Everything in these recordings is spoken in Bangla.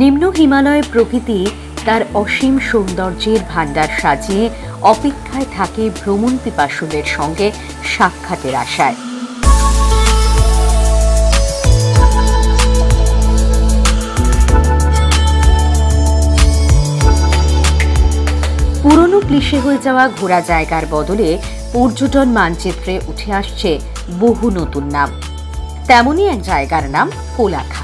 নিম্ন হিমালয় প্রকৃতি তার অসীম সৌন্দর্যের ভাণ্ডার সাজিয়ে অপেক্ষায় থাকে ভ্রমণ পিপাসুদের সঙ্গে সাক্ষাতের আশায়। পুরনো ক্লিশে হয়ে যাওয়া ঘোরা জায়গার বদলে পর্যটন মানচিত্রে উঠে আসছে বহু নতুন নাম। তেমনই এক জায়গার নাম কোলাখাম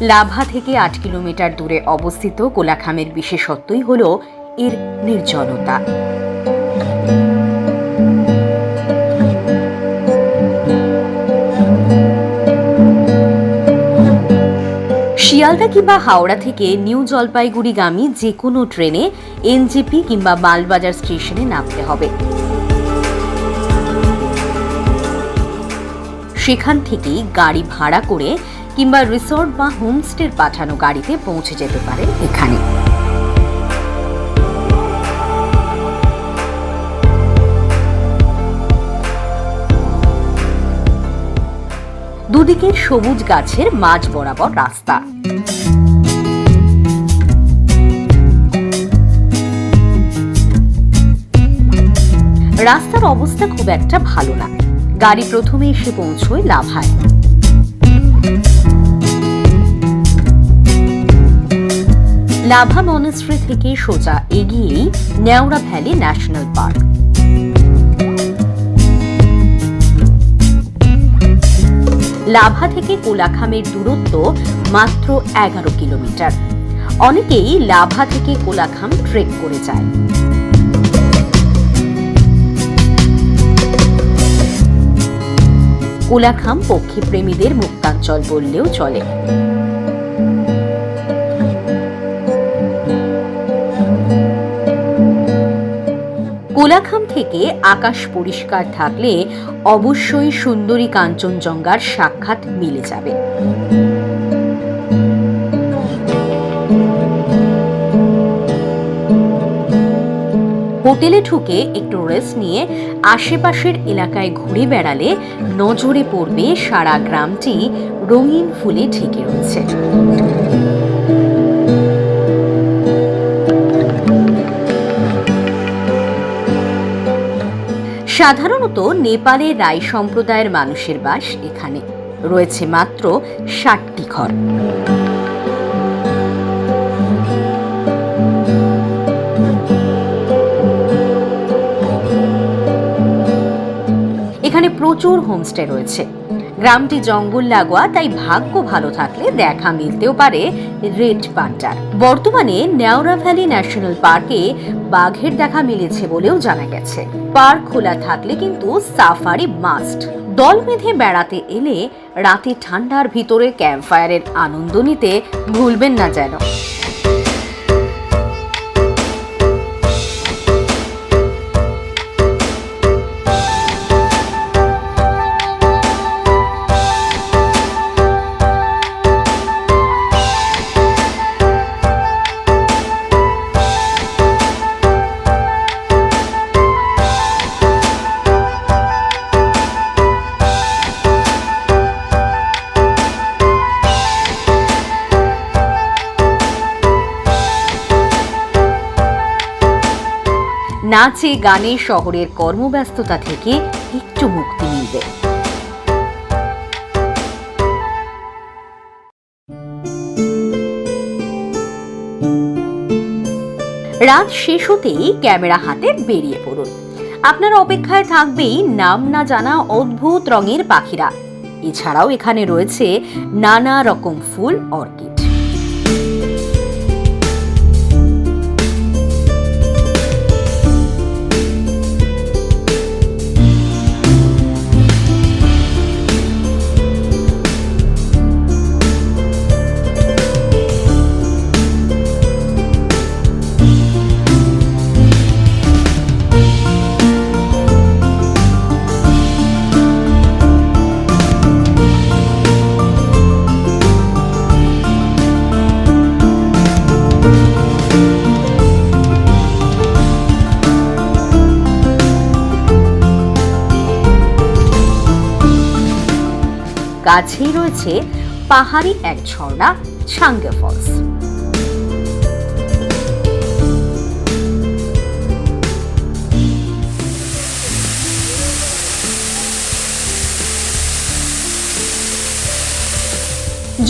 লাভা থেকে আট কিলোমিটার দূরে অবস্থিত কোলাখামের বিশেষত্বই হল এর নির্জনতা। শিয়ালদা কিংবা হাওড়া থেকে নিউ জলপাইগুড়িগামী যে কোনো ট্রেনে এনজেপি কিংবা মালবাজার স্টেশনে নামতে হবে। সেখান থেকেই গাড়ি ভাড়া করে কিংবা রিসর্ট বা হোমস্টের পাঠানো গাড়িতে পৌঁছে যেতে পারে এখানে। দুদিকের সবুজ গাছের মাঝ বরাবর রাস্তা। রাস্তার অবস্থা খুব একটা ভালো না। গাড়ি প্রথমে এসে পৌঁছয় লাভায়। লাভা মনেস্ট্রি থেকে সোজা এগিয়েই Neora valley national park. Lava থেকে কোলাখামের দূরত্ব মাত্র এগারো কিলোমিটার। অনেকেই লাভা থেকে কোলাখাম ট্রেক করে যায়। কোলাখাম পক্ষীপ্রেমীদের মুক্তাঞ্চল বললেও চলে। কোলাখাম থেকে আকাশ পরিষ্কার থাকলে অবশ্যই সুন্দরী কাঞ্চনজঙ্ঘার সাক্ষাৎ মিলে যাবে। হোটেলে ঢুকে একটু রেস্ট নিয়ে আশেপাশের এলাকায় ঘুরে বেড়ালে নজরে পড়বে সারা গ্রামটি রঙিন ফুলে ঢেকে রয়েছে সাধারণত নেপালে রায় সম্প্রদায়ের মানুষের বাস এখানে। রয়েছে মাত্র ষাটটি ঘর। এখানে প্রচুর হোমস্টে রয়েছে। গ্রামটি জঙ্গল লাগোয়া, তাই ভাগ্য ভালো থাকলে দেখা মিলতেও পারে রেড পান্টার। বর্তমানে নেওরা ভ্যালি ন্যাশনাল পার্কে বাঘের দেখা মিলেছে বলেও জানা গেছে। পার্ক খোলা থাকলে কিন্তু সাফারি মাস্ট। দল বেঁধে বেড়াতে এলে রাতে ঠান্ডার ভিতরে ক্যাম্পফায়ারের আনন্দ নিতে ভুলবেন না যেন। নাচে গানে শহরের কর্মব্যস্ততা থেকে একটু মুক্তি মিলবে। রাত শেষ হতেই ক্যামেরা হাতে বেরিয়ে পড়ুন। আপনার অপেক্ষায় থাকবেই নাম না জানা অদ্ভুত রঙের পাখিরা। এছাড়াও এখানে রয়েছে নানা রকম ফুল, অর্কিড। কাছেই রয়েছে পাহাড়ি এক ঝর্ণা ছাঙ্গে ফলস।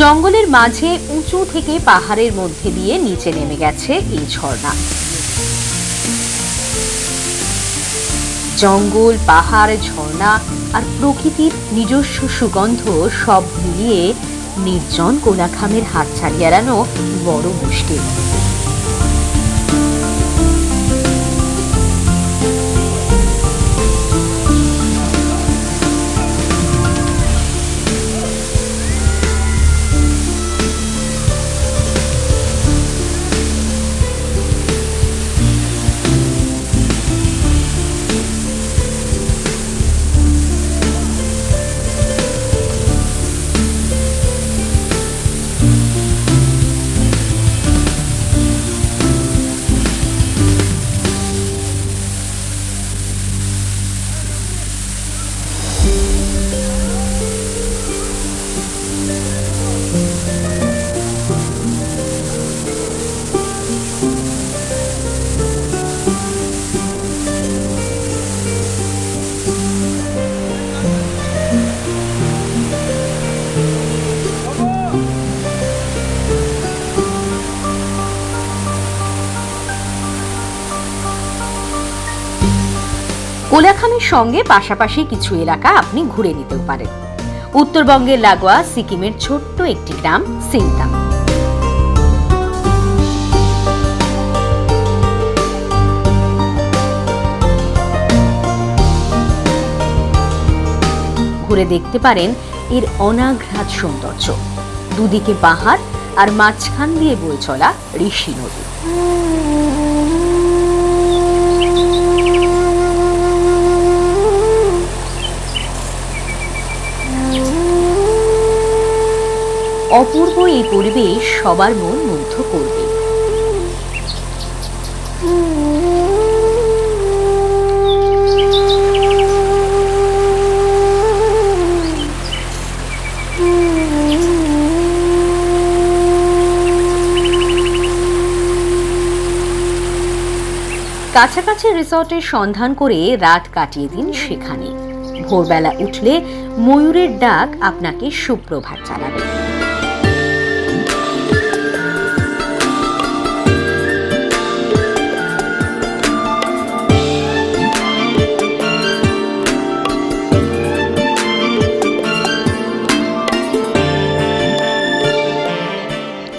জঙ্গলের মাঝে উঁচু থেকে পাহাড়ের মধ্যে দিয়ে নিচে নেমে গেছে এই ঝর্ণা। জঙ্গল, পাহাড়, ঝর্ণা আর প্রকৃতির নিজস্ব সুগন্ধ সব মিলিয়ে নির্জন কোলাখামের হাত ছাড়িয়ে এড়ানো বড় মুশকিল। কোলাখামের সঙ্গে পাশাপাশি কিছু এলাকা আপনি ঘুরে নিতেও পারেন। উত্তরবঙ্গের লাগোয়া, সিকিমের ছোট্ট একটি গ্রাম সিংতাম ঘুরে দেখতে পারেন এর অনাঘ্রাত সৌন্দর্য। দুদিকে পাহাড় আর মাঝখান দিয়ে বয়ে চলা ঋষি নদী। অপূর্ব এই পরিবেশ সবার মন মুগ্ধ করবে। কাছাকাছি রিসর্টের সন্ধান করে রাত কাটিয়ে দিন সেখানে। ভোরবেলা উঠলে ময়ূরের ডাক আপনাকে সুপ্রভাত জানাবে।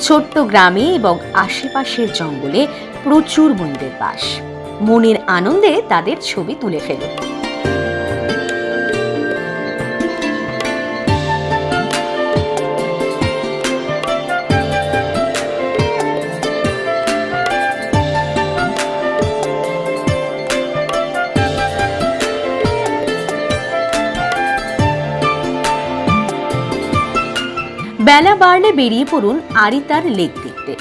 ছোট্ট গ্রামে এবং আশেপাশের জঙ্গলে প্রচুর ময়ূরের বাস। মনের আনন্দে তাদের ছবি তুলে ফেলুন বেলা বাড়লে বেরিয়ে পড়ুন আরিতার লেক দেখতে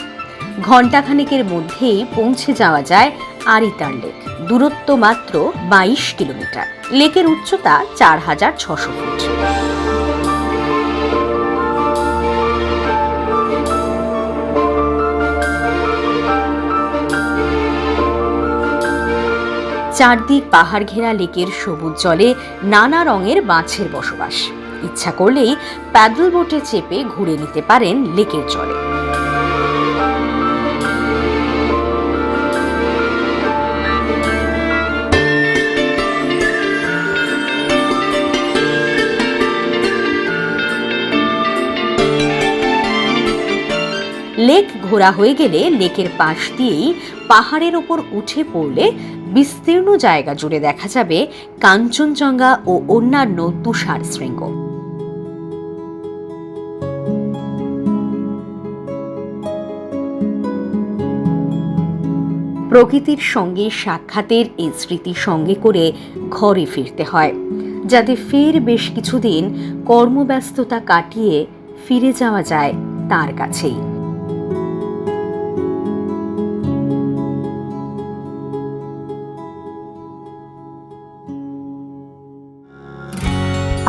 ঘণ্টাখানেকের মধ্যেই পৌঁছে যাওয়া যায় আরিতার লেক। দূরত্ব মাত্র বাইশ কিলোমিটার। লেকের উচ্চতা চার হাজার ছশো ফুট। চারদিক পাহাড় ঘেরা লেকের সবুজ জলে নানা রঙের মাছের বসবাস। ইচ্ছা করলেই প্যাডেল বোটে চেপে ঘুরে নিতে পারেন লেকের জলে। লেক ঘোরা হয়ে গেলে লেকের পাশ দিয়েই পাহাড়ের ওপর উঠে পড়লে বিস্তীর্ণ জায়গা জুড়ে দেখা যাবে কাঞ্চনজঙ্ঘা ও অন্যান্য তুষার শৃঙ্গ প্রকৃতির সঙ্গে সাক্ষাতের এই স্মৃতি সঙ্গে করে ঘরে ফিরতে হয়, যাতে ফের বেশ কিছুদিন কর্মব্যস্ততা কাটিয়ে ফিরে যাওয়া যায় তার কাছেই।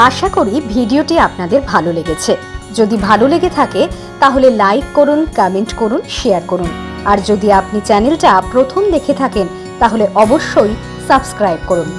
আশা করি ভিডিওটি আপনাদের ভালো লেগেছে। যদি ভালো লেগে থাকে, তাহলে লাইক করুন, কমেন্ট করুন, শেয়ার করুন। আর যদি আপনি চ্যানেলটা প্রথম দেখে থাকেন তাহলে অবশ্যই সাবস্ক্রাইব করুন।